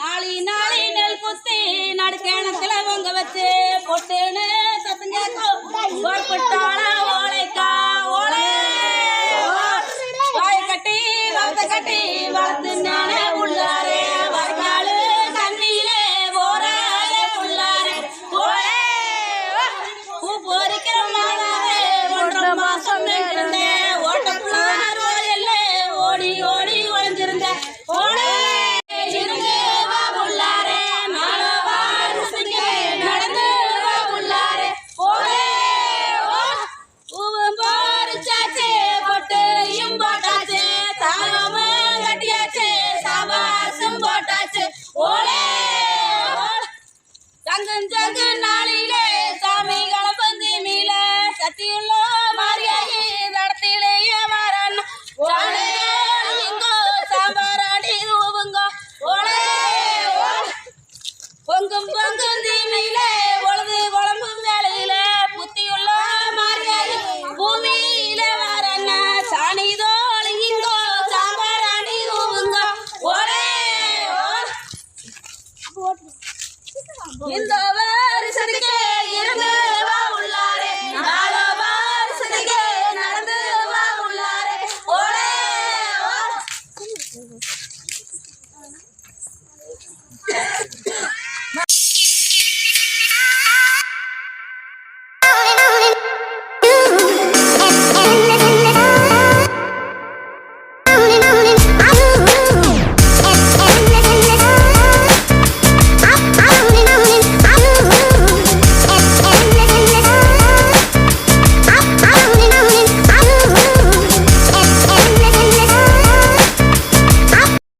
நாளி நாளி நெல் குத்தி நடுக்கேணத்துல உங்க வச்சு பொட்டுன்னு சத்தம் கேட்கும் போட்டாளா ஓலைக்கா கட்டி வளர்த்த கட்டி வளர்த்து நானே 这个哪里来 You.